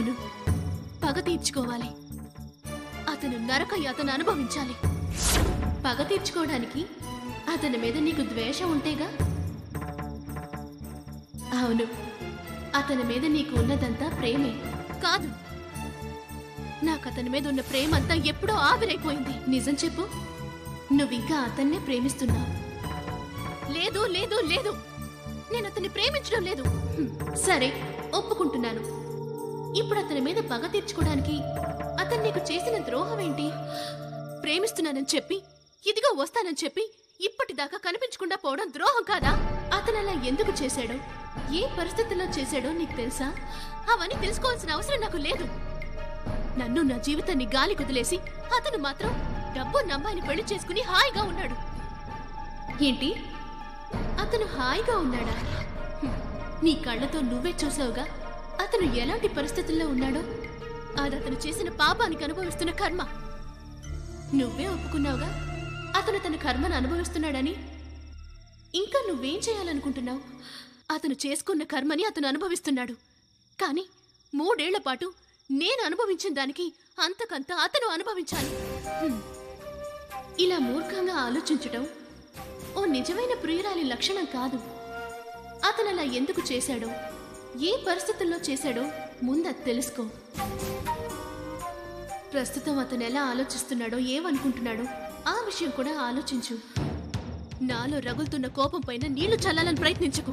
అవును. పగ తీర్చుకోవాలి. అతను నరక యాతన అనుభవించాలి. పగ తీర్చుకోవడానికి అతని మీద నీకు ద్వేషం ఉంటేగా? అవును. అతని మీద నీకు ఉన్నదంతా ప్రేమే. కాదు. నాకు అతని మీద ఉన్న ప్రేమ అంతా ఎప్పుడో ఆవిరైపోయింది. నిజం చెప్పు. నువ్వింకా అతన్నే ప్రేమిస్తున్నావు. లేదు లేదు లేదు. నేను అతన్ని ప్రేమించడం లేదు. సరే ఒప్పుకుంటున్నాను. ఇప్పుడు అతని మీద పగ తీర్చుకోవడానికి అతను నీకు చేసిన ద్రోహం ఏంటి ప్రేమిస్తున్నానని చెప్పి ఇదిగో వస్తానని చెప్పి ఇప్పటిదాకా కనిపించకుండా పోవడం ద్రోహం కాదా? అతను అలా ఎందుకు చేశాడో? ఏ పరిస్థితుల్లో చేశాడో నీకు తెలుసా? అవన్నీ తెలుసుకోవాల్సిన అవసరం నాకు లేదు. నన్ను నా జీవితాన్ని గాలి కుదిలేసి అతను మాత్రం డబ్బు నమ్మాయిని పెళ్ళి చేసుకుని హాయిగా ఉన్నాడు. ఏంటి? అతను హాయిగా ఉన్నాడా? నీ కళ్ళతో నువ్వే చూసావుగా? అతను ఎలాంటి పరిస్థితుల్లో ఉన్నాడో? అది అతను చేసిన పాపానికి అనుభవిస్తున్న కర్మ. నువ్వే ఒప్పుకున్నావుగా? అతను తన కర్మను అనుభవిస్తున్నాడని? ఇంకా నువ్వేం చేయాలనుకుంటున్నావు? అతను చేసుకున్న కర్మని అతను అనుభవిస్తున్నాడు. కానీ మూడేళ్ళ పాటు నేను అనుభవించిన దానికి అంతకంత అతను అనుభవించాలి. ఇలా మూర్ఖంగా ఆలోచించటం ఓ నిజమైన ప్రియురాలి లక్షణం కాదు. అతను అలా ఎందుకు చేశాడో? ఏ పరిస్థితుల్లో చేశాడో ముందు తెలుసుకో. ప్రస్తుతం అతను ఎలా ఆలోచిస్తున్నాడో ఏమనుకుంటున్నాడో ఆ విషయం కూడా ఆలోచించు. నాలో రగులుతున్న కోపం పైన నీళ్ళు చల్లాలని ప్రయత్నించకు.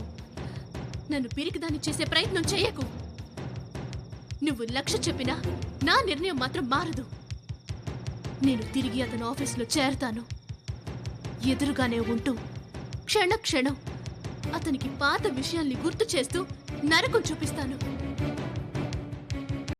నన్ను పిరికిదాన్ని చేసే ప్రయత్నం చేయకు. నువ్వు లక్ష్య చెప్పినా నా నిర్ణయం మాత్రం మారదు. నేను తిరిగి అతను ఆఫీసులో చేరతాను. ఎదురుగానే ఉంటూ క్షణ క్షణం అతనికి పాత విషయాల్ని గుర్తు చేస్తూ నరకం చూపిస్తాను.